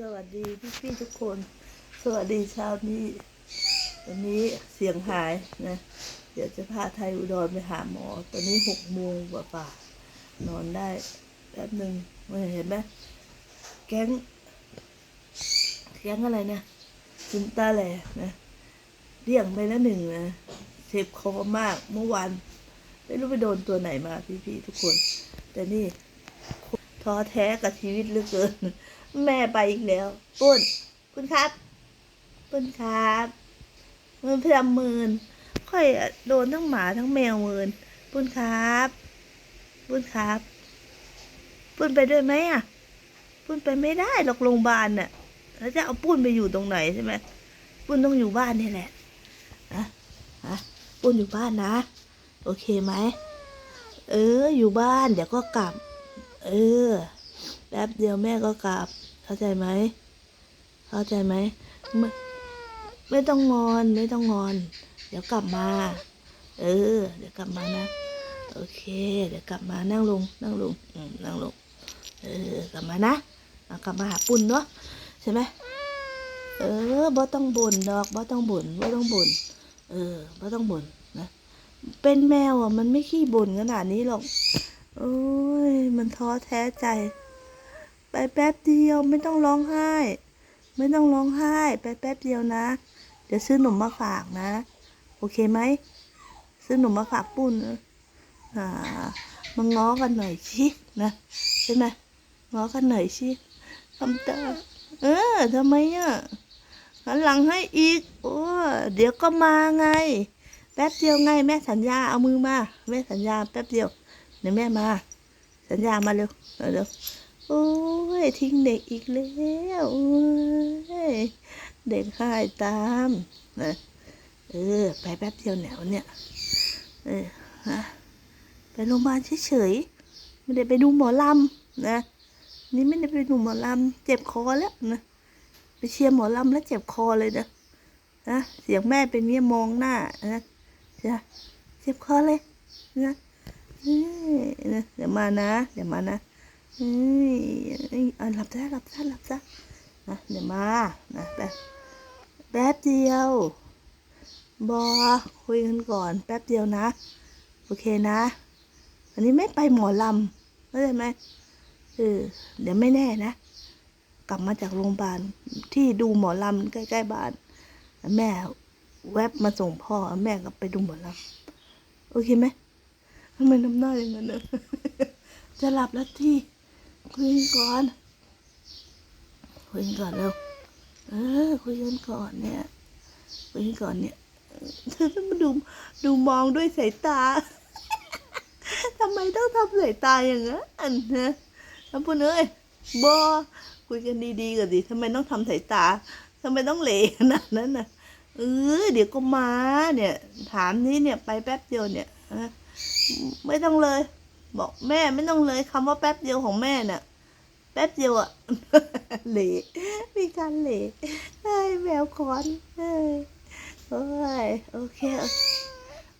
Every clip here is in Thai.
สวัสดีพี่พี่ๆทุกคน สวัสดีเช้านี้วันนี้เสียงหายนะ เดี๋ยวจะพาไทยอุดรไปหาหมอ ตอนนี้หกโมงกว่าป่านอนได้แป๊บหนึ่งเห็นไหมแก๊ง แก๊งอะไรนะจินตาแหล่นะเรียงไปแล้วหนึ่งนะเจ็บคอมากเมื่อวานไม่รู้ไปโดนตัวไหนมาพี่พี่ๆทุกคน แต่นี่ท้อแท้กับชีวิตเหลือเกิน แม่ไปอีกแล้ว ปุ้นคุณครับ ปุ้นครับมือพยำมืนค่อยโดนทั้งหมาทั้งแมวมืนปุ้นครับ ปุ้นครับ ปุ้นไปด้วยไหมอะ ปุ้นไปไม่ได้หรอกโรงพยาบาลน่ะ แล้วจะเอาปุ้นไปอยู่ตรงไหนใช่ไหมปุ้นต้องอยู่บ้านนี่แหละอะอะปุ้นอยู่บ้านนะ โอเคไหม เออ อยู่บ้าน เดี๋ยวก็กลับ เออ แป๊บเดียวแม่ก็กลับ เข้าใจไหม เข้าใจไหมไม่ไม่ต้องงอนไม่ต้องงอน เดี๋ยวกลับมา เออ เดี๋ยวกลับมานะ โอเค เดี๋ยวกลับมานั่งลง นั่งลงอืมนั่งลง เออ กลับมานะเอากลับมาหาปุ่นเนาะใช่ไหมเออบ่ต้องบ่นดอกบ่ต้องบ่นบ่ต้องบ่นเออบ่ต้องบ่นนะเป็นแมวอะมันไม่ขี้บ่นขนาดนี้หรอกโอ้ยมันท้อแท้ใจ ไปแป๊บเดียวไม่ต้องร้องไห้ ไม่ต้องร้องไห้ ไปแป๊บเดียวนะ เดี๋ยวซื้อหนมมาฝากนะ โอเคไหมซื้อหนมมาฝากปุ้นนะอ่ามาง้อกันหน่อยชินะใช่ไหมง้อกันหน่อยชิทำตาเออทำไมอะหันหลังให้อีก โอ้เดี๋ยวก็มาไง แป๊บเดียวไง แม่สัญญาเอามือมา แม่สัญญาแป๊บเดียวเดี๋ยวแม่มา สัญญามาเร็วเร็ว โอ้ย ทิ้งเด็กอีกแล้วโอ้ยเด็กหายตามนะเออ ไปแป๊บเดียวเนี่ยวันเนี้ยเออฮะไปโรงพยาบาลเฉยๆไม่ได้ไปดูหมอลำนะนี่ไม่ได้ไปดูหมอลำเจ็บคอแล้วนะไปเชียร์หมอลำแล้วเจ็บคอเลยนะนะเสียงแม่เป็นเนี้ยมองหน้านะจะเจ็บคอเลยนะเดี๋ยวมานะ เดี๋ยวมานะ เอ้ยเอ้อหลับซะหลับซะหลับซะนะเดี๋ยวมานะแป๊บแป๊บเดียว บอคุยกันก่อน แป๊บเดียวนะ โอเคนะวันนี้ไม่ไปหมอลำเข้าใจไหมเออเดี๋ยวไม่แน่นะ กลับมาจากโรงพยาบาลที่ดูหมอลำใกล้ๆบ้าน แม่แวบมาส่งพ่อ แม่ก็ไปดูหมอลำโอเคไหมทำไมน้ำหน้าอย่างนั้นนะจะหลับแล้วที่ คุยกันก่อน คุยกันก่อนเร็วเออคุยกันก่อนเนี่ยคุยกันก่อนเนี่ยเธอต้องมาดูดูมองด้วยสายตาทำไมต้องทำสายตาอย่างนั้นนะทำปุ่นเอ้ยบอคุยกันดีๆก่อนดิทำไมต้องทำสายตาทำไมต้องเหลขนาดนั้นน่ะเออเดี๋ยวก็มาเนี่ย ถามนี้เนี่ยไปแป๊บเดียวเนี่ยไม่ต้องเลย บอกแม่ไม่ต้องเลยคำว่าแป๊บเดียวของแม่น่ะ แป๊บเดียวอะเหละมีการเหละเฮ้ยแมวคอนเฮ้ยโอ้ยโอเค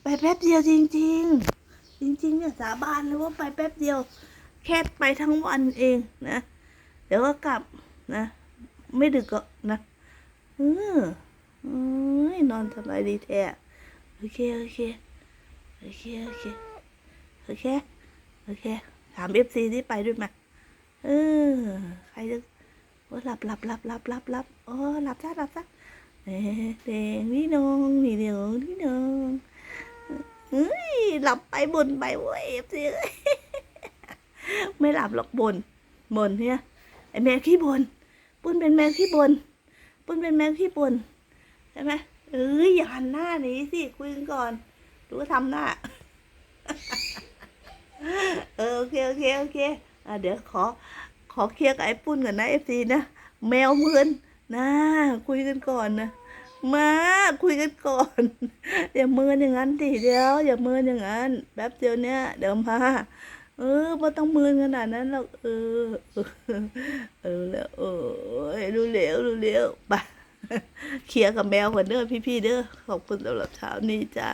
ไปแป๊บเดียวจริง ๆ จริง ๆ เนี่ยสาบานเลยว่าไปแป๊บเดียว แค่ไปทั้งวันเองนะเดี๋ยวก็กลับนะ ไม่ดึกก็นะเออเอ้ยนอนสบายดีแท้โอเคโอเคโอเคโอเคโอเค โอเค ถามเอฟซีที่ไปด้วยไหมเออ ใครจะว่าหลับหลับหลับหลับหลับหลับอ๋อหลับซะหลับซะเอ๊ะเด็กนี่น้องนี่เดี๋ยวนี่น้องเฮ้ยหลับไปบนไปเว้ยเอฟซีไม่หลับหรอกบนบนเนี่ยไอแมวขี้บนปุ้นเป็นแมวขี้บนปุ้นเป็นแมวขี้บนใช่ไหมเอ้ยอย่าหันหน้าหนีสิคุยกันก่อนดูว่าทำหน้า เออโอเคโอเคโอเคอะเดี๋ยวขอขอเคลียร์กับไอ้ปุ้นก่อนนะเอฟซีนะแมวเมือนนะคุยกันก่อนนะมาคุยกันก่อน อย่าเมินอย่างนั้นดิเดี๋ยวอย่าเมินอย่างนั้นแป๊บเดียวเนี้ยเดี๋ยวมาเออไม่ต้องเมินขนาดนั้นหรอกเออเออแล้วเออดูเหลวดูเหลวไปเคลียร์กับแมวก่อนเด้อพี่ๆเด้อขอบคุณสำหรับเช้านี้จ้า